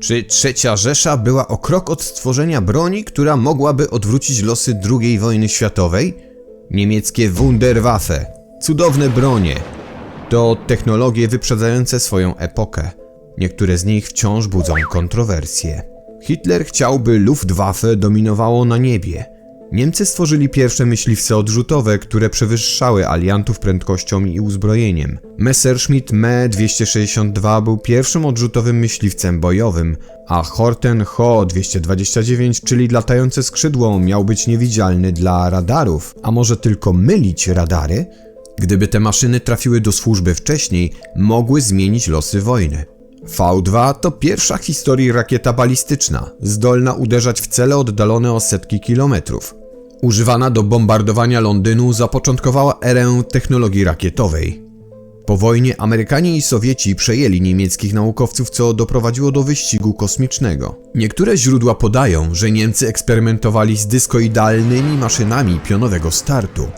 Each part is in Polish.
Czy trzecia Rzesza była o krok od stworzenia broni, która mogłaby odwrócić losy II wojny światowej? Niemieckie Wunderwaffe, cudowne bronie, to technologie wyprzedzające swoją epokę. Niektóre z nich wciąż budzą kontrowersje. Hitler chciałby Luftwaffe dominowało na niebie. Niemcy stworzyli pierwsze myśliwce odrzutowe, które przewyższały aliantów prędkością i uzbrojeniem. Messerschmitt Me 262 był pierwszym odrzutowym myśliwcem bojowym, a Horten Ho 229, czyli latające skrzydło, miał być niewidzialny dla radarów, a może tylko mylić radary? Gdyby te maszyny trafiły do służby wcześniej, mogły zmienić losy wojny. V2 to pierwsza w historii rakieta balistyczna, zdolna uderzać w cele oddalone o setki kilometrów. Używana do bombardowania Londynu zapoczątkowała erę technologii rakietowej. Po wojnie Amerykanie i Sowieci przejęli niemieckich naukowców, co doprowadziło do wyścigu kosmicznego. Niektóre źródła podają, że Niemcy eksperymentowali z dyskoidalnymi maszynami pionowego startu,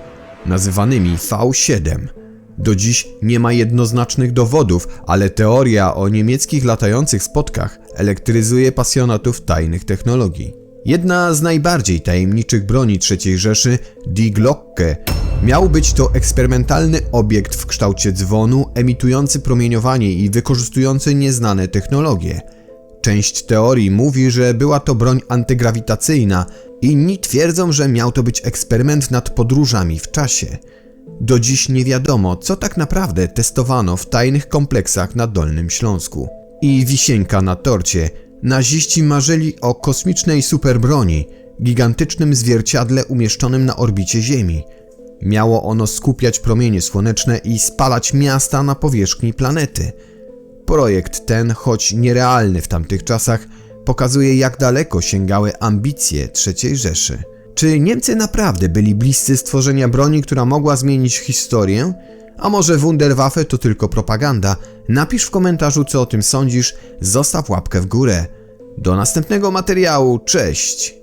nazywanymi V7. Do dziś nie ma jednoznacznych dowodów, ale teoria o niemieckich latających spotkach elektryzuje pasjonatów tajnych technologii. Jedna z najbardziej tajemniczych broni III Rzeszy, Die Glocke, miał być to eksperymentalny obiekt w kształcie dzwonu, emitujący promieniowanie i wykorzystujący nieznane technologie. Część teorii mówi, że była to broń antygrawitacyjna, inni twierdzą, że miał to być eksperyment nad podróżami w czasie. Do dziś nie wiadomo, co tak naprawdę testowano w tajnych kompleksach na Dolnym Śląsku. I wisienka na torcie. Naziści marzyli o kosmicznej superbroni, gigantycznym zwierciadle umieszczonym na orbicie Ziemi. Miało ono skupiać promienie słoneczne i spalać miasta na powierzchni planety. Projekt ten, choć nierealny w tamtych czasach, pokazuje jak daleko sięgały ambicje III Rzeszy. Czy Niemcy naprawdę byli bliscy stworzenia broni, która mogła zmienić historię? A może Wunderwaffe to tylko propaganda? Napisz w komentarzu co o tym sądzisz, zostaw łapkę w górę. Do następnego materiału, cześć!